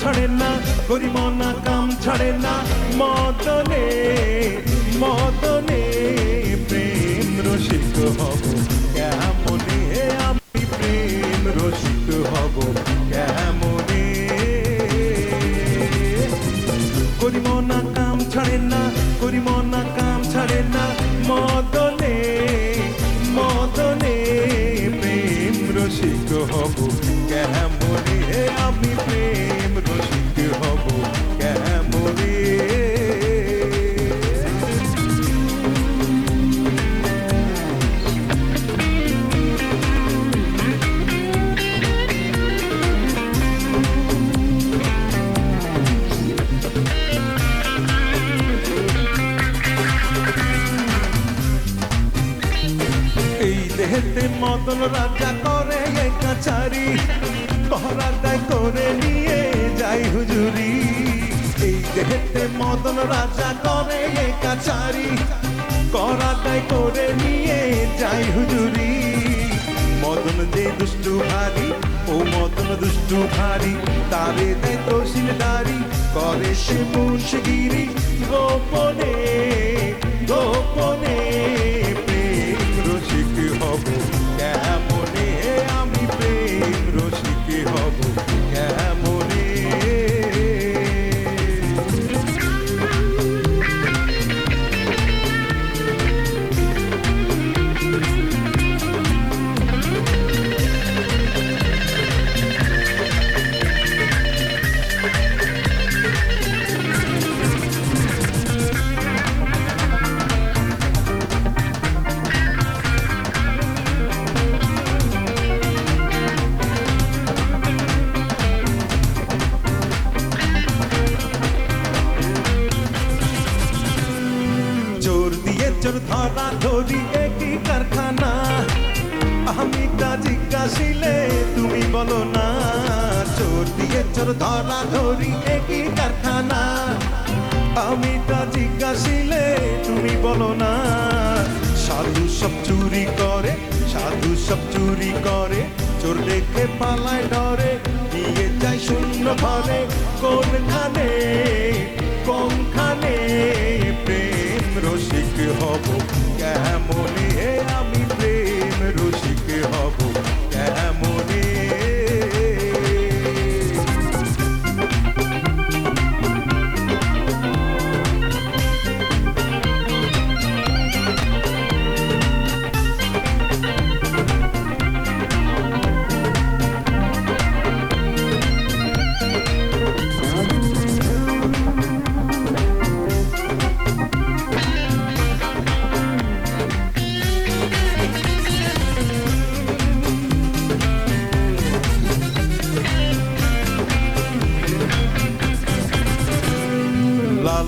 ছাড়ে না করিমনা কাম ছাড়ে না মদনে মদনে প্রেম রসিক হব কেমনে আমি প্রেম রসিক হব কেমনে করিম না কাম ছাড়ে না করিম না কাম ছাড়ে না মদনে মদনে প্রেম রসিক হব এই দেহেতে মদন রাজা করে কাছারি কহরাটাই করে নিয়ে যাই হুজুরি। এই দেহেতে মদন রাজা করে কাছারি করাটাই করে নিয়ে যাই হুজুরি। মদন যে দুষ্টু ভারী, ও মদন দুষ্টু ভারী। তারে দেয় তহসিলদারি, করে সে মুন্সগিরি গোপনে গোপনে। চোর ধরা ধরি একই কারখানা? আমি জিজ্ঞাসিলে তুমি বলো না, চোর দিয়ে চোর ধরা ধরি একই কারখানা? আমি জিজ্ঞাসিলে তুমি বলো না, সাধু সব চুরি করে, সাধু সব চুরি করে, চোর দেখে পালায় ডরে, নিয়ে যায় শূন্য ঘরে, কোনখানে কোনখানে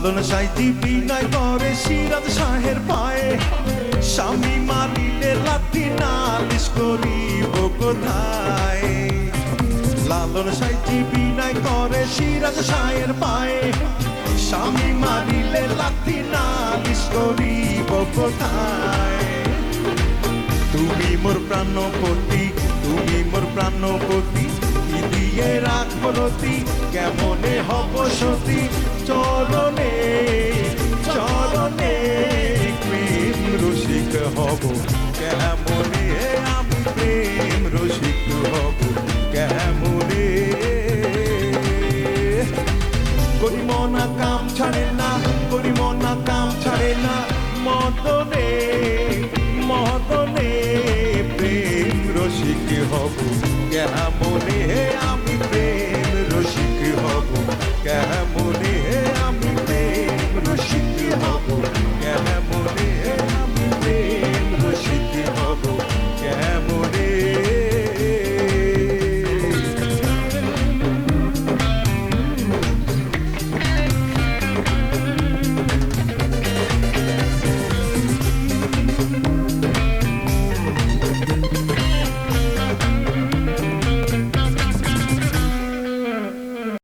লালন সাইজি বিনয় করে সিরাজ শাহের পায়ে। স্বামী মারিলে লাথি নালিশ করিব কোথায়? লালন সাইজি বিনয় করে সিরাজ শাহের পায়ে। স্বামী মারিলে লাথি নালিশ করিব কোথায়? তুমি মোর প্রাণপতি, তুমি মোর প্রাণপতি দিয়ে রাখব রতি কেমনে হব সতী? চরণে না মদনে